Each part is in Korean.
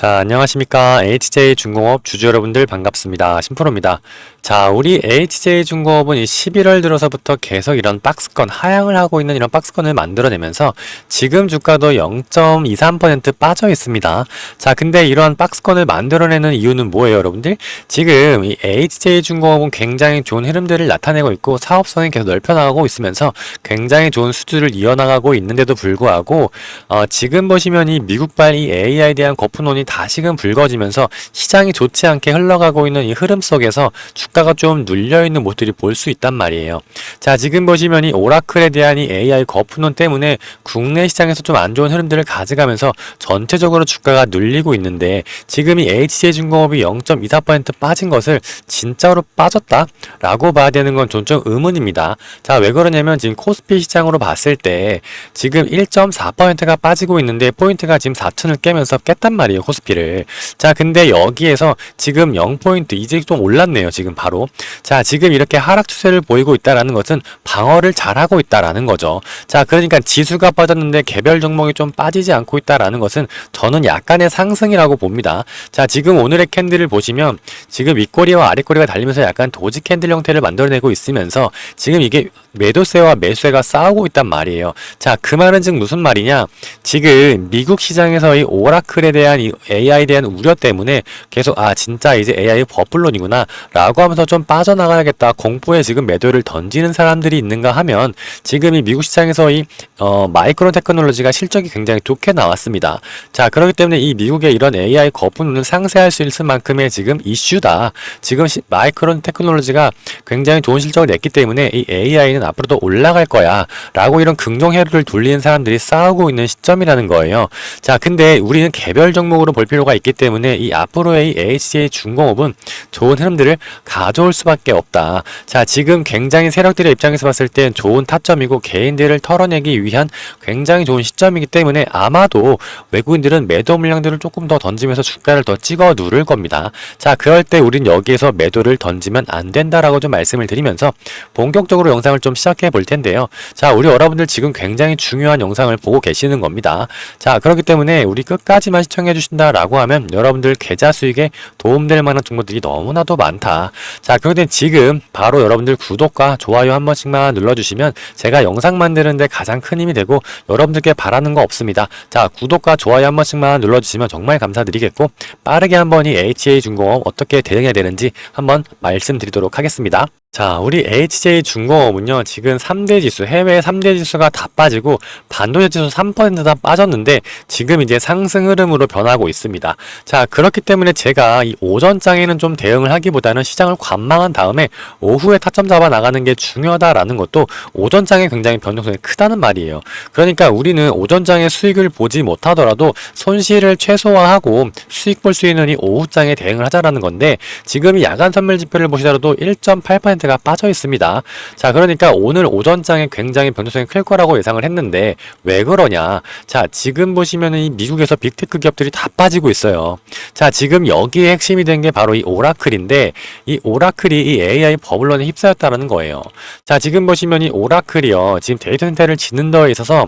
자, 안녕하십니까. HJ 중공업 주주 여러분들 반갑습니다. 심프로입니다. 자, 우리 HJ 중공업은 이 11월 들어서부터 계속 이런 박스권, 하향을 하고 있는 이런 박스권을 만들어내면서 지금 주가도 0.23% 빠져 있습니다. 자, 근데 이러한 박스권을 만들어내는 이유는 뭐예요, 여러분들? 지금 이 HJ 중공업은 굉장히 좋은 흐름들을 나타내고 있고 사업성이 계속 넓혀나가고 있으면서 굉장히 좋은 수주를 이어나가고 있는데도 불구하고 어, 지금 보시면 이 미국발 이 AI에 대한 거푸론이 다시금 불거지면서 시장이 좋지 않게 흘러가고 있는 이 흐름 속에서 주가가 좀 눌려있는 모습들이 볼 수 있단 말이에요. 자, 지금 보시면 이 오라클에 대한 이 AI 거푸론 때문에 국내 시장에서 좀 안 좋은 흐름들을 가져가면서 전체적으로 주가가 눌리고 있는데 지금 이 HC중공업이 0.24% 빠진 것을 진짜로 빠졌다 라고 봐야 되는 건 좀 좀 의문입니다. 자, 왜 그러냐면 지금 코스피 시장으로 봤을 때 지금 1.4%가 빠지고 있는데 포인트가 지금 4층을 깨면서 깼단 말이에요, 를. 자, 근데 여기에서 지금 0포인트 이제 좀 올랐네요, 지금 바로. 자, 지금 이렇게 하락 추세를 보이고 있다라는 것은 방어를 잘하고 있다라는 거죠. 자, 그러니까 지수가 빠졌는데 개별 종목이 좀 빠지지 않고 있다라는 것은 저는 약간의 상승이라고 봅니다. 자, 지금 오늘의 캔들을 보시면 지금 윗꼬리와 아랫꼬리가 달리면서 약간 도지 캔들 형태를 만들어내고 있으면서 지금 이게 매도세와 매수세가 싸우고 있단 말이에요. 자, 그 말은 즉 무슨 말이냐? 지금 미국 시장에서 이 오라클에 대한 이 AI에 대한 우려 때문에 계속 아 진짜 이제 AI 버블론이구나 라고 하면서 좀 빠져나가야겠다 공포에 지금 매도를 던지는 사람들이 있는가 하면 지금 이 미국 시장에서 이 어, 마이크론 테크놀로지가 실적이 굉장히 좋게 나왔습니다. 자 그렇기 때문에 이 미국의 이런 AI 거품론을 상쇄할 수 있을 만큼의 지금 이슈다. 지금 시, 마이크론 테크놀로지가 굉장히 좋은 실적을 냈기 때문에 이 AI는 앞으로도 올라갈 거야 라고 이런 긍정 회로를 돌리는 사람들이 싸우고 있는 시점이라는 거예요. 자 근데 우리는 개별 종목으로 볼 필요가 있기 때문에 이 앞으로의 이 HC의 중공업은 좋은 흐름들을 가져올 수밖에 없다. 자 지금 굉장히 세력들의 입장에서 봤을 땐 좋은 타점이고 개인들을 털어내기 위한 굉장히 좋은 시점이기 때문에 아마도 외국인들은 매도 물량들을 조금 더 던지면서 주가를 더 찍어 누를 겁니다. 자 그럴 때 우린 여기에서 매도를 던지면 안 된다라고 좀 말씀을 드리면서 본격적으로 영상을 좀 시작해 볼 텐데요. 자 우리 여러분들 지금 굉장히 중요한 영상을 보고 계시는 겁니다. 자 그렇기 때문에 우리 끝까지만 시청해 주신다 라고 하면 여러분들 계좌 수익에 도움될 만한 정보들이 너무나도 많다. 자 때문에 지금 바로 여러분들 구독과 좋아요 한 번씩만 눌러주시면 제가 영상 만드는데 가장 큰 힘이 되고 여러분들께 바라는 거 없습니다. 자 구독과 좋아요 한 번씩만 눌러주시면 정말 감사드리겠고 빠르게 한번 이 HA 중공업 어떻게 대응해야 되는지 한번 말씀드리도록 하겠습니다. 자, 우리 HJ 중공업은요, 지금 3대 지수, 해외 3대 지수가 다 빠지고, 반도체 지수 3%다 빠졌는데, 지금 이제 상승 흐름으로 변하고 있습니다. 자, 그렇기 때문에 제가 이 오전장에는 좀 대응을 하기보다는 시장을 관망한 다음에, 오후에 타점 잡아 나가는 게 중요하다라는 것도 오전장에 굉장히 변동성이 크다는 말이에요. 그러니까 우리는 오전장에 수익을 보지 못하더라도 손실을 최소화하고 수익 볼 수 있는 이 오후장에 대응을 하자라는 건데, 지금 이 야간 선물 지표를 보시더라도 1.8%가 빠져 있습니다. 자, 그러니까 오늘 오전장에 굉장히 변동성이 클 거라고 예상을 했는데 왜 그러냐? 자, 지금 보시면은 이 미국에서 빅테크 기업들이 다 빠지고 있어요. 자, 지금 여기에 핵심이 된 게 바로 이 오라클인데 이 오라클이 이 AI 버블론에 휩싸였다는 거예요. 자, 지금 보시면 이 오라클이요. 지금 데이터 센터를 짓는 데 있어서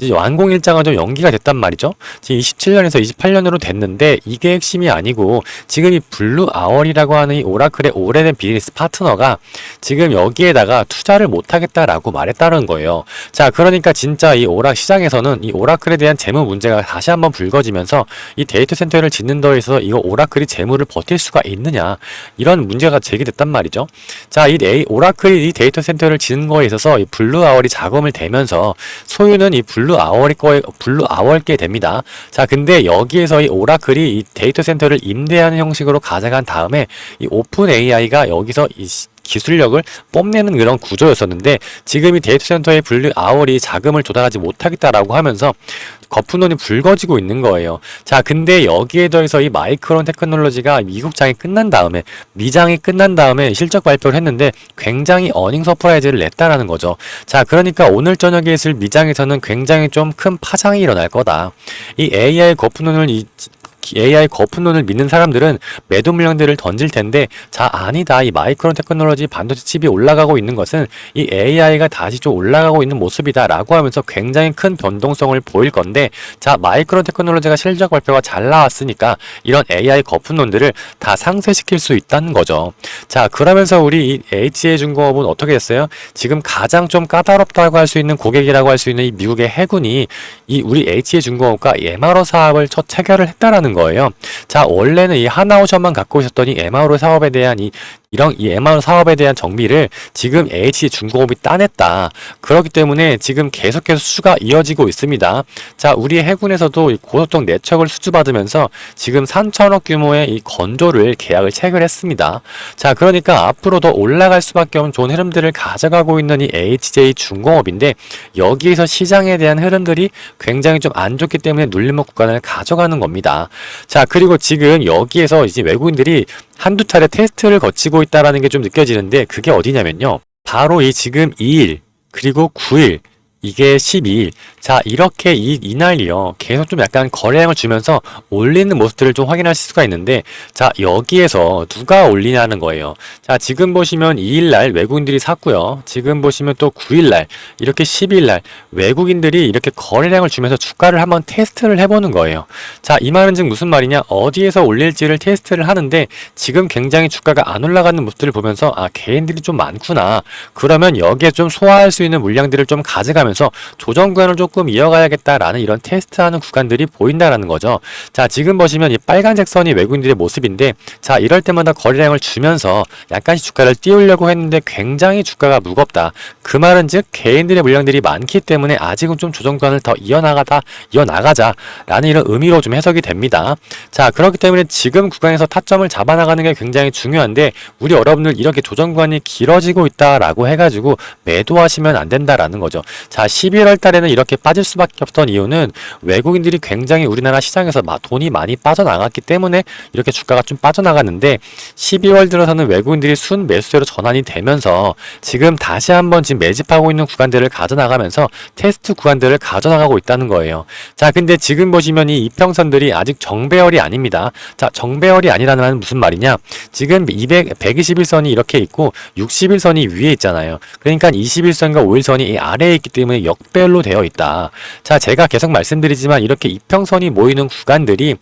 이제 완공 일자가 좀 연기가 됐단 말이죠. 지금 27년에서 28년으로 됐는데 이게 핵심이 아니고 지금 이 블루 아월이라고 하는 이 오라클의 오래된 비즈니스 파트너가 지금 여기에다가 투자를 못 하겠다라고 말했다는 거예요. 자, 그러니까 진짜 이 오라 시장에서는 이 오라클에 대한 재무 문제가 다시 한번 불거지면서 이 데이터 센터를 짓는 데 있어서 이거 오라클이 재무를 버틸 수가 있느냐 이런 문제가 제기됐단 말이죠. 자, 이 오라클이 이 데이터 센터를 짓는 거에 있어서 이 블루 아월이 자금을 대면서 소유는 이 블루 아월이 거에 블루 아월께 됩니다. 자, 근데 여기에서 이 오라클이 이 데이터 센터를 임대하는 형식으로 가져간 다음에 이 오픈 AI가 여기서 이 시- 기술력을 뽐내는 그런 구조였었는데 지금 이 데이터 센터의 블루 아월이 자금을 조달하지 못하겠다라고 하면서 거푸론이 불거지고 있는 거예요. 자, 근데 여기에 더해서 이 마이크론 테크놀로지가 미국장이 끝난 다음에 미장이 끝난 다음에 실적 발표를 했는데 굉장히 어닝 서프라이즈를 냈다라는 거죠. 자, 그러니까 오늘 저녁에 있을 미장에서는 굉장히 좀 큰 파장이 일어날 거다. 이 AI 거푸론을 이 AI 거품론을 믿는 사람들은 매도 물량들을 던질 텐데 자 아니다 이 마이크론 테크놀로지 반도체 칩이 올라가고 있는 것은 이 AI가 다시 좀 올라가고 있는 모습이다 라고 하면서 굉장히 큰 변동성을 보일 건데 자 마이크론 테크놀로지가 실적 발표가 잘 나왔으니까 이런 AI 거품론들을 다 상쇄시킬 수 있다는 거죠. 자 그러면서 우리 이 HA 중공업은 어떻게 됐어요? 지금 가장 좀 까다롭다고 할 수 있는 고객이라고 할 수 있는 이 미국의 해군이 이 우리 HA 중공업과 MRO 사업을 첫 체결을 했다라는 거예요. 자 원래는 이 하나오션만 갖고 있었더니 MRO 사업에 대한 이 이런 이 MR 사업에 대한 정비를 지금 HC 중공업이 따냈다. 그렇기 때문에 지금 계속해서 수주가 이어지고 있습니다. 자, 우리 해군에서도 이 고속도로 내척을 수주받으면서 지금 3천억 규모의 이 건조를 계약을 체결했습니다. 자, 그러니까 앞으로 더 올라갈 수밖에 없는 좋은 흐름들을 가져가고 있는 이 HJ 중공업인데 여기에서 시장에 대한 흐름들이 굉장히 좀 안 좋기 때문에 눌림목 구간을 가져가는 겁니다. 자, 그리고 지금 여기에서 이제 외국인들이 한두 차례 테스트를 거치고 있다라는 게좀 느껴지는데 그게 어디냐면요. 바로 이 지금 2일 그리고 9일 이게 12일. 자, 이렇게 이, 이날이요. 계속 좀 약간 거래량을 주면서 올리는 모습들을 좀 확인하실 수가 있는데, 자, 여기에서 누가 올리냐는 거예요. 자, 지금 보시면 2일날 외국인들이 샀고요. 지금 보시면 또 9일날, 이렇게 10일날 외국인들이 이렇게 거래량을 주면서 주가를 한번 테스트를 해보는 거예요. 자, 이 말은 즉 무슨 말이냐? 어디에서 올릴지를 테스트를 하는데, 지금 굉장히 주가가 안 올라가는 모습들을 보면서, 아, 개인들이 좀 많구나. 그러면 여기에 좀 소화할 수 있는 물량들을 좀 가져가면 하면서 조정 구간을 조금 이어가야겠다라는 이런 테스트하는 구간들이 보인다라는 거죠. 자, 지금 보시면 이 빨간색 선이 외국인들의 모습인데 자, 이럴 때마다 거래량을 주면서 약간씩 주가를 띄우려고 했는데 굉장히 주가가 무겁다. 그 말은 즉 개인들의 물량들이 많기 때문에 아직은 좀 조정 구간을 더 이어나가다 이어나가자라는 이런 의미로 좀 해석이 됩니다. 자, 그렇기 때문에 지금 구간에서 타점을 잡아 나가는 게 굉장히 중요한데 우리 여러분들 이렇게 조정 구간이 길어지고 있다라고 해 가지고 매도하시면 안 된다라는 거죠. 자, 11월 달에는 이렇게 빠질 수밖에 없던 이유는 외국인들이 굉장히 우리나라 시장에서 돈이 많이 빠져나갔기 때문에 이렇게 주가가 좀 빠져나갔는데 12월 들어서는 외국인들이 순 매수세로 전환이 되면서 지금 다시 한번 지금 매집하고 있는 구간들을 가져나가면서 테스트 구간들을 가져나가고 있다는 거예요. 자, 근데 지금 보시면 이 이평선들이 아직 정배열이 아닙니다. 자, 정배열이 아니라는 말은 무슨 말이냐? 지금 200, 121선이 이렇게 있고 61선이 위에 있잖아요. 그러니까 21선과 5일선이 이 아래에 있기 때문에 때문에 역별로 되어 있다. 자, 제가 계속 말씀드리지만 이렇게 이평선이 모이는 구간들이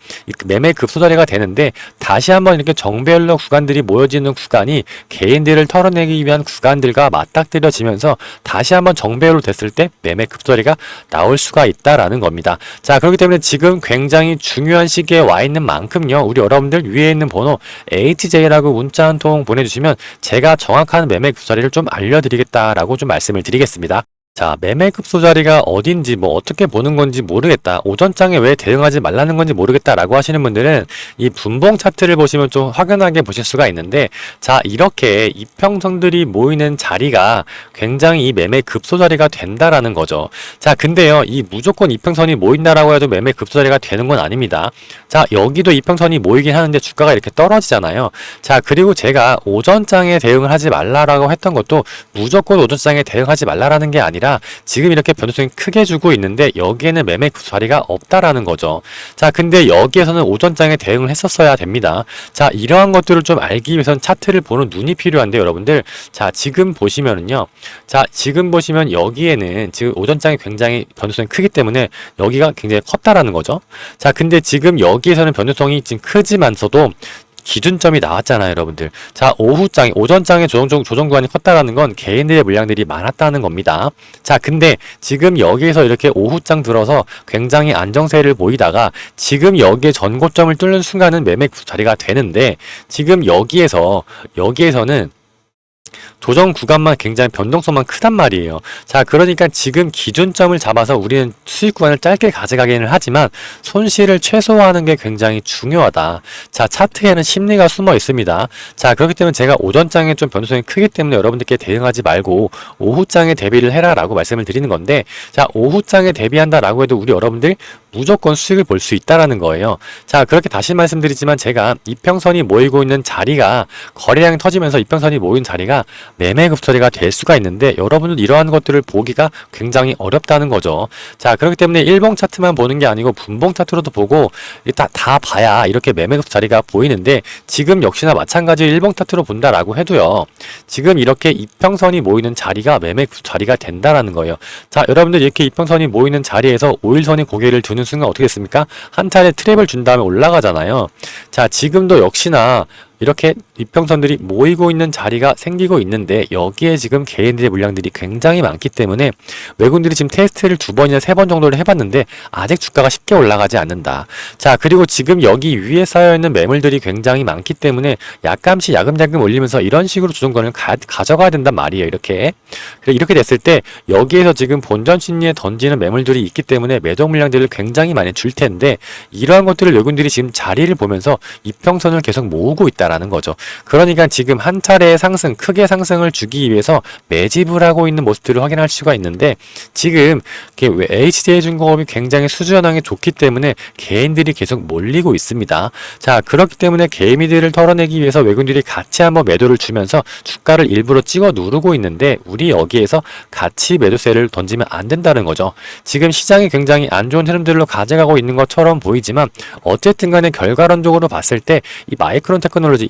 매매 급소자리가 되는데 다시 한번 이렇게 정별로 구간들이 모여지는 구간이 개인들을 털어내기 위한 구간들과 맞닥뜨려지면서 다시 한번 정배열로 됐을 때 매매 급소리가 나올 수가 있다라는 겁니다. 자, 그렇기 때문에 지금 굉장히 중요한 시기에 와 있는 만큼요. 우리 여러분들 위에 있는 번호 HJ라고 문자 한 통 보내주시면 제가 정확한 매매 급소리를 좀 알려드리겠다라고 좀 말씀을 드리겠습니다. 자, 매매급소 자리가 어딘지 뭐 어떻게 보는 건지 모르겠다. 오전장에 왜 대응하지 말라는 건지 모르겠다라고 하시는 분들은 이 분봉 차트를 보시면 좀 확연하게 보실 수가 있는데 자, 이렇게 이평선들이 모이는 자리가 굉장히 이 매매 급소 자리가 된다라는 거죠. 자, 근데요. 이 무조건 이평선이 모인다라고 해도 매매 급소 자리가 되는 건 아닙니다. 자, 여기도 이평선이 모이긴 하는데 주가가 이렇게 떨어지잖아요. 자, 그리고 제가 오전장에 대응을 하지 말라라고 했던 것도 무조건 오전장에 대응하지 말라라는 게 아니라 아니라 지금 이렇게 변동성이 크게 주고 있는데 여기에는 매매 자리가 없다라는 거죠. 자, 근데 여기에서는 오전장에 대응을 했었어야 됩니다. 자, 이러한 것들을 좀 알기 위해선 차트를 보는 눈이 필요한데 여러분들 자, 지금 보시면은요. 자, 지금 보시면 여기에는 지금 오전장이 굉장히 변동성이 크기 때문에 여기가 굉장히 컸다라는 거죠. 자, 근데 지금 여기에서는 변동성이 지금 크지만서도 기준점이 나왔잖아요, 여러분들. 자, 오후장에, 오전장에 조정, 조정 구간이 컸다라는 건 개인들의 물량들이 많았다는 겁니다. 자, 근데 지금 여기에서 이렇게 오후장 들어서 굉장히 안정세를 보이다가 지금 여기에 전고점을 뚫는 순간은 매매 자리가 되는데 지금 여기에서, 여기에서는 조정 구간만 굉장히 변동성만 크단 말이에요. 자, 그러니까 지금 기준점을 잡아서 우리는 수익 구간을 짧게 가져가기는 하지만 손실을 최소화하는 게 굉장히 중요하다. 자, 차트에는 심리가 숨어 있습니다. 자, 그렇기 때문에 제가 오전장에 좀 변동성이 크기 때문에 여러분들께 대응하지 말고 오후장에 대비를 해라라고 말씀을 드리는 건데 자, 오후장에 대비한다라고 해도 우리 여러분들 무조건 수익을 볼 수 있다라는 거예요. 자, 그렇게 다시 말씀드리지만 제가 이평선이 모이고 있는 자리가 거래량이 터지면서 이평선이 모인 자리가 매매급처리가 될 수가 있는데 여러분들 이러한 것들을 보기가 굉장히 어렵다는 거죠. 자, 그렇기 때문에 일봉 차트만 보는 게 아니고 분봉 차트로도 보고 다, 다 봐야 이렇게 매매 급 자리가 보이는데 지금 역시나 마찬가지로 일봉 차트로 본다라고 해도요. 지금 이렇게 이평선이 모이는 자리가 매매 급 자리가 된다라는 거예요. 자, 여러분들 이렇게 이평선이 모이는 자리에서 5일선이 고개를 드는 순간 어떻게 됐습니까? 한 차례 트랩을 준 다음에 올라가잖아요. 자, 지금도 역시나 이렇게 이평선들이 모이고 있는 자리가 생기고 있는데 여기에 지금 개인들의 물량들이 굉장히 많기 때문에 외국인들이 지금 테스트를 두 번이나 세 번 정도를 해봤는데 아직 주가가 쉽게 올라가지 않는다. 자 그리고 지금 여기 위에 쌓여있는 매물들이 굉장히 많기 때문에 약간씩 야금야금 올리면서 이런 식으로 조정권을 가, 가져가야 된단 말이에요. 이렇게 이렇게 됐을 때 여기에서 지금 본전 심리에 던지는 매물들이 있기 때문에 매도 물량들을 굉장히 많이 줄 텐데 이러한 것들을 외국인들이 지금 자리를 보면서 이평선을 계속 모으고 있다. 라는 거죠. 그러니까 지금 한 차례의 상승, 크게 상승을 주기 위해서 매집을 하고 있는 모습들을 확인할 수가 있는데 지금 HJ중공업이 굉장히 수주현황이 좋기 때문에 개인들이 계속 몰리고 있습니다. 자 그렇기 때문에 개미들을 털어내기 위해서 외국인들이 같이 한번 매도를 주면서 주가를 일부러 찍어 누르고 있는데 우리 여기에서 같이 매도세를 던지면 안 된다는 거죠. 지금 시장이 굉장히 안 좋은 흐름들로 가져가고 있는 것처럼 보이지만 어쨌든 간에 결과론적으로 봤을 때 이 마이크론 테크놀로지 테크놀로지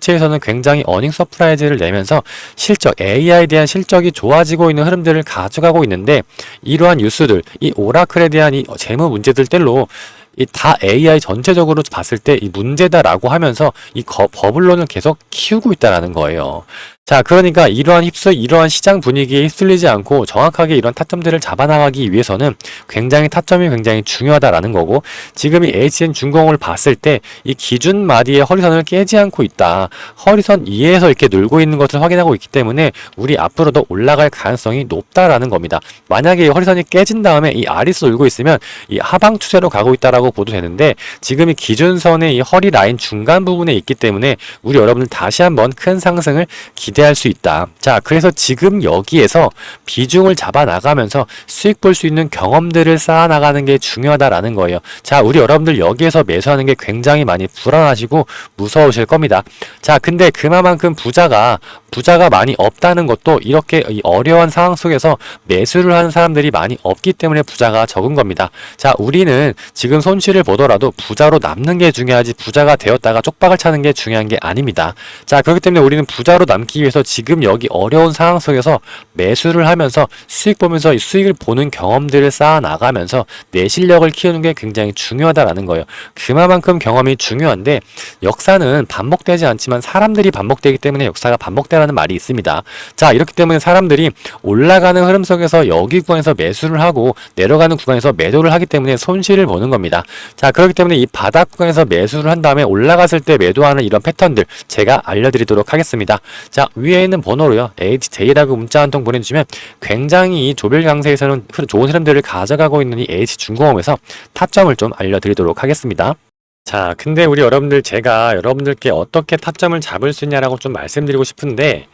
반도체에서는 굉장히 어닝 서프라이즈를 내면서 실적 AI에 대한 실적이 좋아지고 있는 흐름들을 가져가고 있는데 이러한 뉴스들 이 오라클에 대한 이 재무 문제들 뗄로 이다 AI 전체적으로 봤을 때 이 문제다라고 하면서 이 거, 버블론을 계속 키우고 있다라는 거예요. 자, 그러니까 이러한 휩쓸, 이러한 시장 분위기에 휩쓸리지 않고 정확하게 이런 타점들을 잡아나가기 위해서는 굉장히 타점이 굉장히 중요하다라는 거고, 지금 이 HN 중공을 봤을 때 이 기준 마디의 허리선을 깨지 않고 있다. 허리선 이에서 이렇게 놀고 있는 것을 확인하고 있기 때문에 우리 앞으로도 올라갈 가능성이 높다라는 겁니다. 만약에 이 허리선이 깨진 다음에 이 아리스 놀고 있으면 이 하방 추세로 가고 있다라고 보도 되는데 지금 이 기준선의 이 허리 라인 중간 부분에 있기 때문에 우리 여러분들 다시 한번 큰 상승을 기대 기대할 수 있다. 자, 그래서 지금 여기에서 비중을 잡아 나가면서 수익 볼 수 있는 경험들을 쌓아 나가는 게 중요하다라는 거예요. 자, 우리 여러분들 여기에서 매수하는 게 굉장히 많이 불안하시고 무서우실 겁니다. 자, 근데 그만큼 부자가 부자가 많이 없다는 것도 이렇게 어려운 상황 속에서 매수를 하는 사람들이 많이 없기 때문에 부자가 적은 겁니다. 자, 우리는 지금 손실을 보더라도 부자로 남는 게 중요하지 부자가 되었다가 쪽박을 차는 게 중요한 게 아닙니다. 자, 그렇기 때문에 우리는 부자로 남기 위해서 지금 여기 어려운 상황 속에서 매수를 하면서 수익 보면서 수익을 보는 경험들을 쌓아 나가면서 내 실력을 키우는 게 굉장히 중요하다라는 거예요. 그만큼 경험이 중요한데 역사는 반복되지 않지만 사람들이 반복되기 때문에 역사가 반복되 라는 말이 있습니다. 자, 이렇기 때문에 사람들이 올라가는 흐름 속에서 여기 구간에서 매수를 하고 내려가는 구간에서 매도를 하기 때문에 손실을 보는 겁니다. 자, 그렇기 때문에 이 바닥 구간에서 매수를 한 다음에 올라갔을 때 매도하는 이런 패턴들 제가 알려드리도록 하겠습니다. 자, 위에 있는 번호로요. HJ라고 문자 한 통 보내주시면 굉장히 조별 강세에서는 좋은 흐름들을 가져가고 있는 이 H중공업에서 타점을 좀 알려드리도록 하겠습니다. 자, 근데 우리 여러분들 제가 여러분들께 어떻게 타점을 잡을 수 있냐라고 좀 말씀드리고 싶은데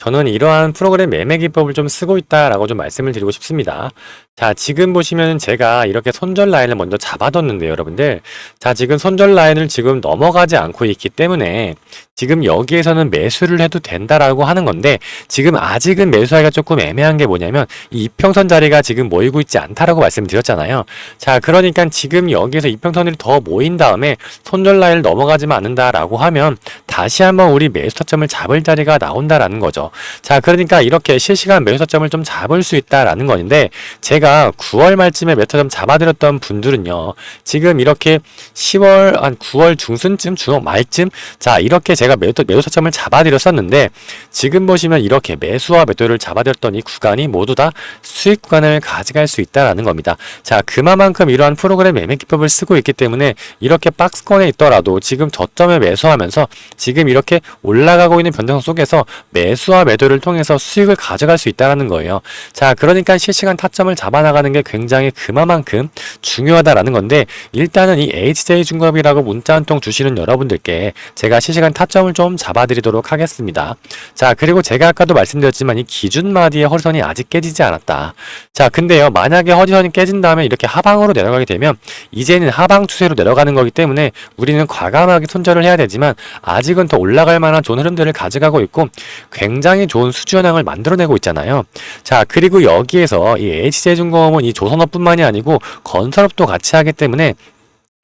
저는 이러한 프로그램 매매 기법을 좀 쓰고 있다라고 좀 말씀을 드리고 싶습니다. 자, 지금 보시면 제가 이렇게 손절 라인을 먼저 잡아뒀는데요, 여러분들. 자, 지금 손절 라인을 지금 넘어가지 않고 있기 때문에 지금 여기에서는 매수를 해도 된다라고 하는 건데 지금 아직은 매수하기가 조금 애매한 게 뭐냐면 이 이평선 자리가 지금 모이고 있지 않다라고 말씀드렸잖아요. 자, 그러니까 지금 여기에서 이평선이 더 모인 다음에 손절 라인을 넘어가지만 않는다라고 하면 다시 한번 우리 매수 타점을 잡을 자리가 나온다라는 거죠. 자, 그러니까 이렇게 실시간 매수 타점을 좀 잡을 수 있다라는 건데 제가 제가 9월 말쯤에 메타점 잡아드렸던 분들은요. 지금 이렇게 10월 한 9월 중순쯤 중업 말쯤 자 이렇게 제가 매도 매도 타점을 잡아드렸었는데 지금 보시면 이렇게 매수와 매도를 잡아드렸던 이 구간이 모두 다 수익 구간을 가져갈 수 있다라는 겁니다. 자 그만큼 이러한 프로그램 매매 기법을 쓰고 있기 때문에 이렇게 박스권에 있더라도 지금 저점에 매수하면서 지금 이렇게 올라가고 있는 변동성 속에서 매수와 매도를 통해서 수익을 가져갈 수 있다는 거예요. 자, 그러니까 실시간 타점을 잡아나가는 게 굉장히 그만큼 중요하다라는 건데 일단은 이 HJ중공업이라고 문자 한 통 주시는 여러분들께 제가 실시간 타점을 좀 잡아드리도록 하겠습니다. 자, 그리고 제가 아까도 말씀드렸지만 이 기준 마디의 허리선이 아직 깨지지 않았다. 자, 근데요, 만약에 허리선이 깨진 다음에 이렇게 하방으로 내려가게 되면 이제는 하방 추세로 내려가는 거기 때문에 우리는 과감하게 손절을 해야 되지만 아직은 더 올라갈 만한 좋은 흐름들을 가져가고 있고 굉장히 좋은 수주 현황을 만들어내고 있잖아요. 자, 그리고 여기에서 이 HJ중공업은 이 조선업뿐만이 아니고 건설업도 같이 하기 때문에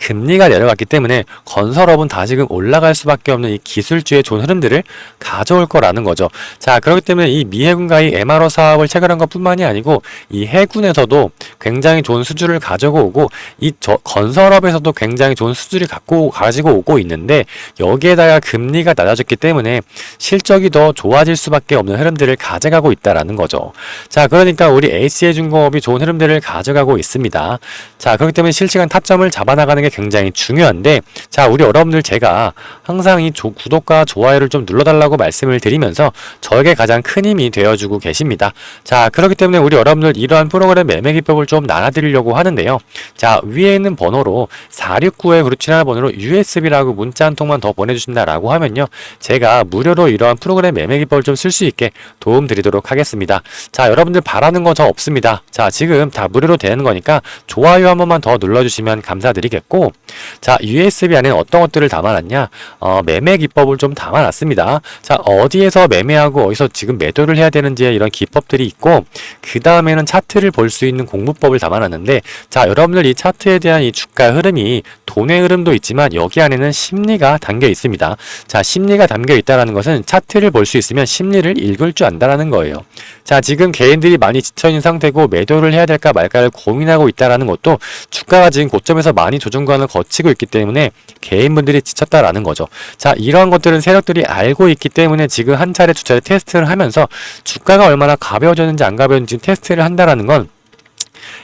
금리가 내려갔기 때문에 건설업은 다시금 올라갈 수밖에 없는 이 기술주의 좋은 흐름들을 가져올 거라는 거죠. 자, 그렇기 때문에 이 미해군과 이 MRO 사업을 체결한 것 뿐만이 아니고 이 해군에서도 굉장히 좋은 수주를 가지고 오고 이 저, 건설업에서도 굉장히 좋은 수주를 갖고 가지고 오고 있는데 여기에다가 금리가 낮아졌기 때문에 실적이 더 좋아질 수밖에 없는 흐름들을 가져가고 있다라는 거죠. 자, 그러니까 우리 HC중공업이 좋은 흐름들을 가져가고 있습니다. 자, 그렇기 때문에 실시간 타점을 잡아나가는 게 굉장히 중요한데 자 우리 여러분들 제가 항상 이 조, 구독과 좋아요를 좀 눌러달라고 말씀을 드리면서 저에게 가장 큰 힘이 되어주고 계십니다. 자 그렇기 때문에 우리 여러분들 이러한 프로그램 매매 기법을 좀 나눠드리려고 하는데요. 자 위에 있는 번호로 469에 그루치나 번호로 USB라고 문자 한 통만 더 보내주신다라고 하면요. 제가 무료로 이러한 프로그램 매매 기법을 좀 쓸 수 있게 도움 드리도록 하겠습니다. 자 여러분들 바라는 거 저 없습니다. 자 지금 다 무료로 되는 거니까 좋아요 한 번만 더 눌러주시면 감사드리겠고 있고 자 USB 안에 어떤 것들을 담아놨냐? 어, 매매 기법을 좀 담아놨습니다. 자 어디에서 매매하고 어디서 지금 매도를 해야 되는지 이런 기법들이 있고 그 다음에는 차트를 볼 수 있는 공부법을 담아놨는데 자 여러분들 이 차트에 대한 이 주가 흐름이 돈의 흐름도 있지만 여기 안에는 심리가 담겨 있습니다. 자 심리가 담겨 있다는 것은 차트를 볼 수 있으면 심리를 읽을 줄 안다라는 거예요. 자 지금 개인들이 많이 지쳐있는 상태고 매도를 해야 될까 말까를 고민하고 있다라는 것도 주가가 지금 고점에서 많이 조정 구간을 거치고 있기 때문에 개인분들이 지쳤다라는 거죠. 자, 이러한 것들은 세력들이 알고 있기 때문에 지금 한 차례 두 차례 테스트를 하면서 주가가 얼마나 가벼워졌는지 안 가벼웠는지 테스트를 한다라는 건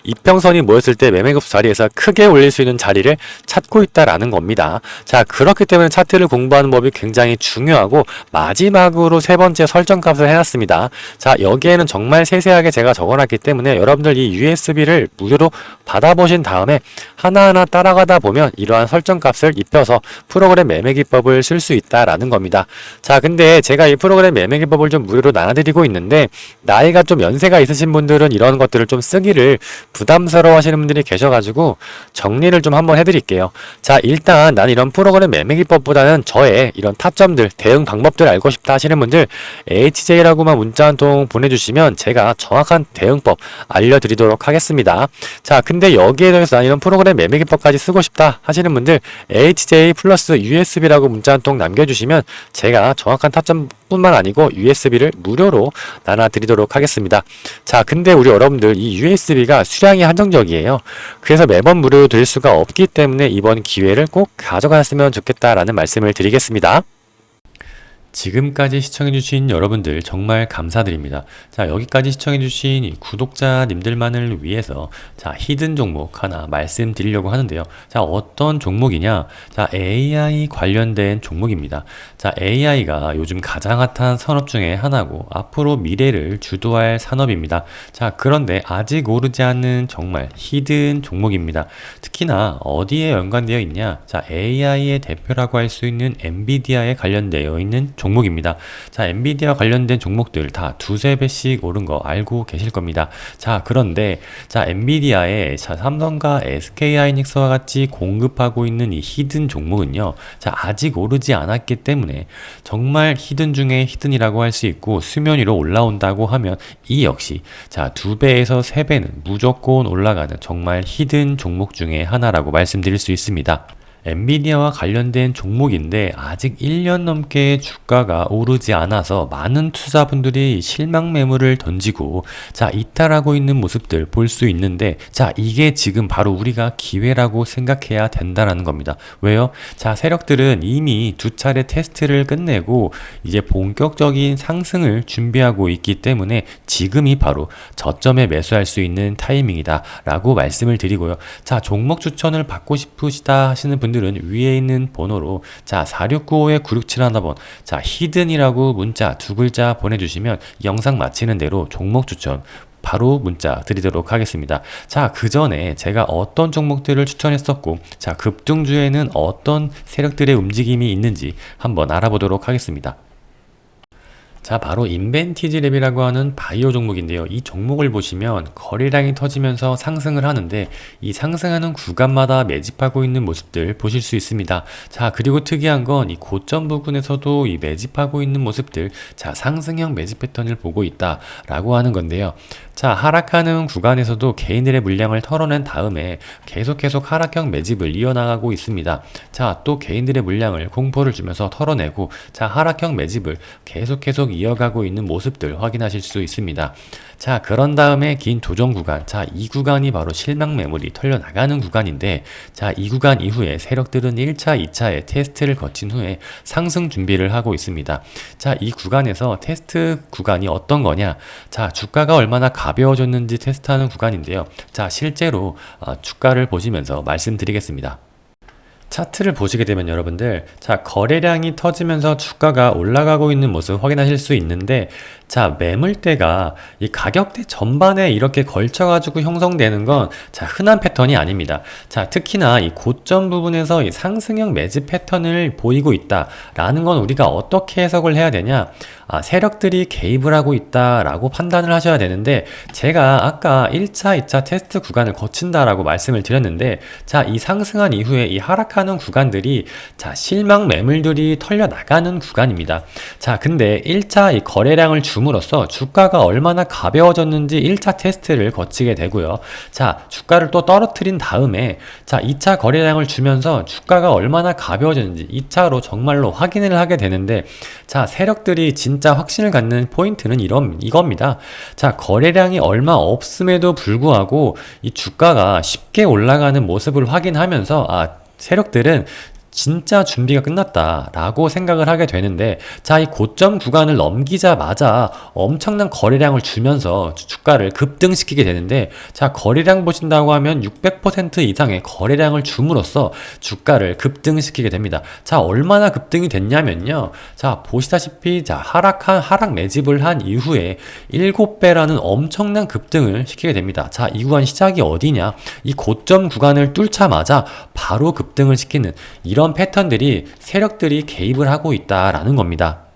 이평선이 모였을 때 매매급 자리에서 크게 올릴 수 있는 자리를 찾고 있다라는 겁니다. 자, 그렇기 때문에 차트를 공부하는 법이 굉장히 중요하고 마지막으로 세 번째 설정값을 해놨습니다. 자, 여기에는 정말 세세하게 제가 적어놨기 때문에 여러분들 이 USB를 무료로 받아보신 다음에 하나하나 따라가다 보면 이러한 설정값을 입혀서 프로그램 매매 기법을 쓸 수 있다라는 겁니다. 자, 근데 제가 이 프로그램 매매 기법을 좀 무료로 나눠드리고 있는데 나이가 좀 연세가 있으신 분들은 이런 것들을 좀 쓰기를 부담스러워 하시는 분들이 계셔가지고 정리를 좀 한번 해드릴게요. 자, 일단 난 이런 프로그램 매매 기법보다는 저의 이런 타점들, 대응 방법들 알고 싶다 하시는 분들 HJ라고만 문자 한 통 보내주시면 제가 정확한 대응법 알려드리도록 하겠습니다. 자, 근데 여기에 대해서 난 이런 프로그램 매매 기법까지 쓰고 싶다 하시는 분들 HJ 플러스 USB라고 문자 한 통 남겨주시면 제가 정확한 타점 뿐만 아니고 USB를 무료로 나눠드리도록 하겠습니다. 자, 근데 우리 여러분들 이 USB가 수량이 한정적이에요. 그래서 매번 무료로 드릴 수가 없기 때문에 이번 기회를 꼭 가져갔으면 좋겠다라는 말씀을 드리겠습니다. 지금까지 시청해주신 여러분들 정말 감사드립니다. 자, 여기까지 시청해주신 구독자님들만을 위해서 자, 히든 종목 하나 말씀드리려고 하는데요. 자, 어떤 종목이냐? 자, AI 관련된 종목입니다. 자, AI가 요즘 가장 핫한 산업 중에 하나고 앞으로 미래를 주도할 산업입니다. 자, 그런데 아직 오르지 않는 정말 히든 종목입니다. 특히나 어디에 연관되어 있냐? 자, AI의 대표라고 할 수 있는 엔비디아에 관련되어 있는 종목입니다. 자, 엔비디아 관련된 종목들 다 두세 배씩 오른 거 알고 계실 겁니다. 자, 그런데 자, 엔비디아의 자, 삼성과 SK 하이닉스와 같이 공급하고 있는 이 히든 종목은요. 자, 아직 오르지 않았기 때문에 정말 히든 중에 히든이라고 할 수 있고 수면 위로 올라온다고 하면 이 역시 자, 두 배에서 세 배는 무조건 올라가는 정말 히든 종목 중에 하나라고 말씀드릴 수 있습니다. 엔비디아와 관련된 종목인데 아직 1년 넘게 주가가 오르지 않아서 많은 투자분들이 실망 매물을 던지고 자 이탈하고 있는 모습들 볼 수 있는데 자 이게 지금 바로 우리가 기회라고 생각해야 된다라는 겁니다. 왜요? 자 세력들은 이미 두 차례 테스트를 끝내고 이제 본격적인 상승을 준비하고 있기 때문에 지금이 바로 저점에 매수할 수 있는 타이밍이다 라고 말씀을 드리고요. 자 종목 추천을 받고 싶으시다 하시는 분 분들은 위에 있는 번호로 자 4695-9671번 자 히든이라고 문자 두 글자 보내주시면 영상 마치는 대로 종목 추천 바로 문자 드리도록 하겠습니다. 자, 그 전에 제가 어떤 종목들을 추천했었고, 자, 급등주에는 어떤 세력들의 움직임이 있는지 한번 알아보도록 하겠습니다. 자, 바로 인벤티지 랩이라고 하는 바이오 종목인데요. 이 종목을 보시면 거래량이 터지면서 상승을 하는데 이 상승하는 구간마다 매집하고 있는 모습들 보실 수 있습니다. 자, 그리고 특이한 건 이 고점 부근에서도 이 매집하고 있는 모습들, 자, 상승형 매집 패턴을 보고 있다라고 하는 건데요. 자, 하락하는 구간에서도 개인들의 물량을 털어낸 다음에 계속 계속 하락형 매집을 이어나가고 있습니다. 자, 또 개인들의 물량을 공포를 주면서 털어내고 자, 하락형 매집을 계속 계속 이어가고 있는 모습들 확인하실 수 있습니다. 자, 그런 다음에 긴 조정 구간. 자, 이 구간이 바로 실망 매물이 털려 나가는 구간인데 자, 이 구간 이후에 세력들은 1차, 2차의 테스트를 거친 후에 상승 준비를 하고 있습니다. 자, 이 구간에서 테스트 구간이 어떤 거냐? 자, 주가가 얼마나 가벼워졌는지 테스트하는 구간인데요. 자, 실제로 어, 주가를 보시면서 말씀드리겠습니다. 차트를 보시게 되면 여러분들 자 거래량이 터지면서 주가가 올라가고 있는 모습 확인하실 수 있는데 자 매물대가 이 가격대 전반에 이렇게 걸쳐 가지고 형성되는 건 자 흔한 패턴이 아닙니다 자 특히나 이 고점 부분에서 이 상승형 매집 패턴을 보이고 있다라는 건 우리가 어떻게 해석을 해야 되냐 아, 세력들이 개입을 하고 있다라고 판단을 하셔야 되는데 제가 아까 1차, 2차 테스트 구간을 거친다라고 말씀을 드렸는데 자 이 상승한 이후에 이 하락하는 구간들이 자 실망 매물들이 털려 나가는 구간입니다. 자 근데 1차 이 거래량을 줌으로써 주가가 얼마나 가벼워졌는지 1차 테스트를 거치게 되고요. 자 주가를 또 떨어뜨린 다음에 자 2차 거래량을 주면서 주가가 얼마나 가벼워졌는지 2차로 정말로 확인을 하게 되는데 자 세력들이 진짜 확신을 갖는 포인트는 이런 이겁니다. 자 거래량이 얼마 없음에도 불구하고 이 주가가 쉽게 올라가는 모습을 확인하면서 아 세력들은 진짜 준비가 끝났다라고 생각을 하게 되는데 자 이 고점 구간을 넘기자마자 엄청난 거래량을 주면서 주- 주가를 급등시키게 되는데 자 거래량 보신다고 하면 600% 이상의 거래량을 줌으로써 주가를 급등시키게 됩니다. 자 얼마나 급등이 됐냐면요. 자 보시다시피 자 하락한 하락 매집을 한 이후에 7배라는 엄청난 급등을 시키게 됩니다. 자 이 구간 시작이 어디냐? 이 고점 구간을 뚫자마자 바로 급등을 시키는 이런 패턴들이 세력들이 개입을 하고 있다라는 겁니다.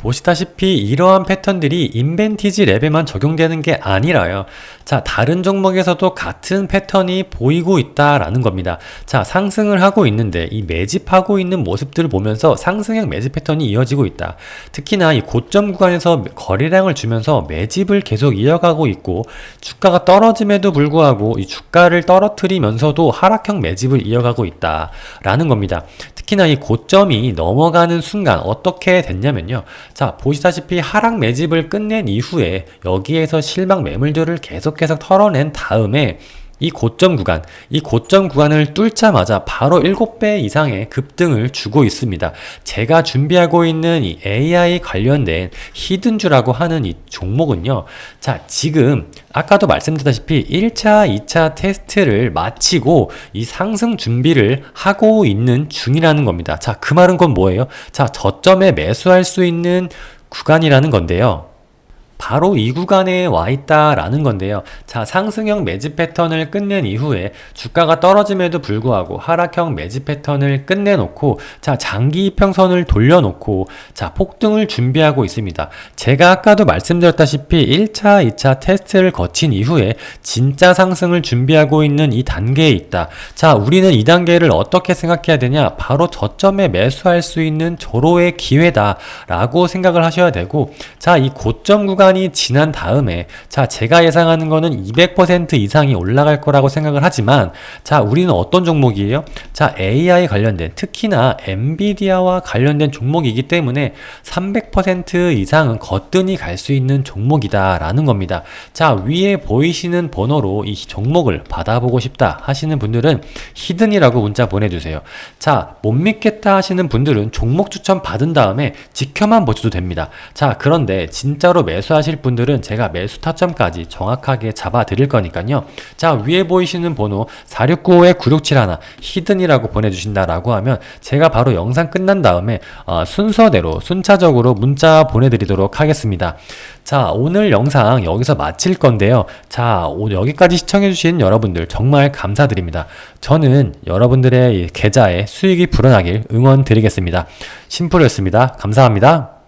보시다시피 이러한 패턴들이 인벤티지 랩에만 적용되는 게 아니라요. 자, 다른 종목에서도 같은 패턴이 보이고 있다라는 겁니다. 자, 상승을 하고 있는데 이 매집하고 있는 모습들을 보면서 상승형 매집 패턴이 이어지고 있다. 특히나 이 고점 구간에서 거래량을 주면서 매집을 계속 이어가고 있고 주가가 떨어짐에도 불구하고 이 주가를 떨어뜨리면서도 하락형 매집을 이어가고 있다라는 겁니다. 특히나 이 고점이 넘어가는 순간 어떻게 됐냐면요. 자, 보시다시피 하락 매집을 끝낸 이후에 여기에서 실망 매물들을 계속 계속 털어낸 다음에 이 고점 구간, 이 고점 구간을 뚫자마자 바로 7배 이상의 급등을 주고 있습니다. 제가 준비하고 있는 이 AI 관련된 히든주라고 하는 이 종목은요. 자, 지금 아까도 말씀드렸다시피 1차, 2차 테스트를 마치고 이 상승 준비를 하고 있는 중이라는 겁니다. 자, 그 말은 건 뭐예요? 자, 저점에 매수할 수 있는 구간이라는 건데요. 바로 이 구간에 와 있다라는 건데요. 자, 상승형 매집 패턴을 끝낸 이후에 주가가 떨어짐에도 불구하고 하락형 매집 패턴을 끝내놓고 자, 장기 이평선을 돌려놓고 자, 폭등을 준비하고 있습니다. 제가 아까도 말씀드렸다시피 1차, 2차 테스트를 거친 이후에 진짜 상승을 준비하고 있는 이 단계에 있다. 자, 우리는 이 단계를 어떻게 생각해야 되냐? 바로 저점에 매수할 수 있는 조로의 기회다라고 생각을 하셔야 되고 자, 이 고점 구간 이 지난 다음에 자, 제가 예상하는 거는 200% 이상이 올라갈 거라고 생각을 하지만 자, 우리는 어떤 종목이에요? 자, AI 관련된 특히나 엔비디아와 관련된 종목이기 때문에 300% 이상은 거뜬히 갈 수 있는 종목이다라는 겁니다. 자, 위에 보이시는 번호로 이 종목을 받아보고 싶다 하시는 분들은 히든이라고 문자 보내주세요. 자, 못 믿겠다 하시는 분들은 종목 추천 받은 다음에 지켜만 보셔도 됩니다. 자, 그런데 진짜로 매수하 시 원하실 분들은 제가 매수 타점까지 정확하게 잡아 드릴 거니까요. 자, 위에 보이시는 번호 4695-9671 히든이라고 보내주신다라고 하면 제가 바로 영상 끝난 다음에 어, 순서대로 순차적으로 문자 보내드리도록 하겠습니다. 자, 오늘 영상 여기서 마칠 건데요. 자, 오늘 여기까지 시청해주신 여러분들 정말 감사드립니다. 저는 여러분들의 이 계좌에 수익이 불어나길 응원 드리겠습니다. 심플이었습니다. 감사합니다.